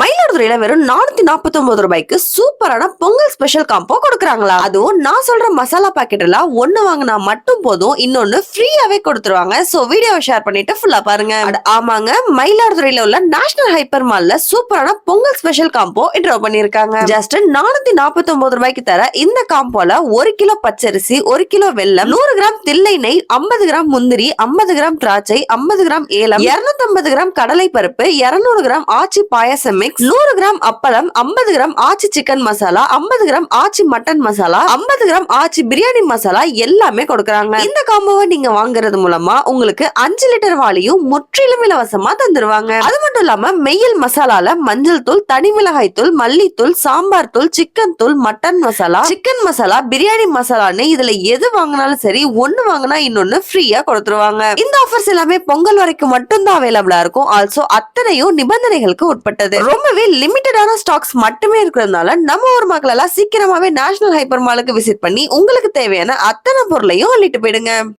மயிலாடுதுறையில வெறும் நானூத்தி நாற்பத்தி ஒன்பது ரூபாய்க்கு சூப்பரான பொங்கல் ஸ்பெஷல் காம்போ கொடுக்குறாங்களா? அதுவும் நான் சொல்ற மசாலா பாக்கெட் எல்லாம் ஒன்னு வாங்கினா மட்டும் போதும் இன்னொன்னு ஃப்ரீயாவே கொடுத்துருவாங்க. சோ வீடியோவை ஷேர் பண்ணிட்டு ஃபுல்லா பாருங்க. ஆமாங்க மயிலாடுதுறையில உள்ள நேஷனல் ஹைப்பர் மால்ல சூப்பரான பொங்கல் ஸ்பெஷல் காம்போ இன்ட்ரோ பண்ணிருக்காங்க. ஜஸ்ட் நானூத்தி நாற்பத்தி ஒன்பது ரூபாய்க்கு தர இந்த காம்போல ஒரு கிலோ பச்சரிசி ஒரு கிலோ வெல்லம் நூறு கிராம் தில்லை நெய் ஐம்பது கிராம் முந்திரி ஐம்பது கிராம் திராட்சை ஐம்பது கிராம் ஏலம் இருநூத்தி ஐம்பது கிராம் கடலை பருப்பு இருநூறு கிராம் ஆச்சி பாயாசம் மிக்ஸ் நூறு கிராம் அப்பளம் ஐம்பது கிராம் ஆச்சி சிக்கன் மசாலா ஐம்பது கிராம் ஆச்சி மட்டன் மசாலா ஐம்பது கிராம் ஆச்சி பிரியாணி மசாலா எல்லாமே கொடுக்கறாங்க. இந்த காம்போவை நீங்க வாங்குறது மூலமா உங்களுக்கு அஞ்சு லிட்டர் வாளியும் முற்றிலும் இலவசமா தந்துருவாங்க. அது மட்டும் இல்லாம மெயில் மசாலால மஞ்சள் தூள் தனி மிளகாய் தூள் மல்லித்தூள் சாம்பார் தூள் சிக்கன் தூள் mutton masala chicken masala biryani மசாலான்னு இதுல எது வாங்கினாலும் சரி ஒன்னு வாங்கினா இன்னொன்னு ஃப்ரீயா கொடுத்துருவாங்க. இந்த ஆஃபர்ஸ் எல்லாமே பொங்கல் வரைக்கும் மட்டும்தான் அவைலபிளா இருக்கும். ஆல்சோ அத்தனையும் நிபந்தனைகளுக்கு உட்பட்டது. ரொம்பவே லிமிட்டடான ஸ்டாக்ஸ் மட்டுமே இருக்கிறதுனால நம்ம ஊர் மக்கள் எல்லாம் சீக்கிரமாவே நேஷனல் ஹைப்பர் மாலுக்கு விசிட் பண்ணி உங்களுக்கு தேவையான அத்தனை பொருளையும் அள்ளிட்டு போயிடுங்க.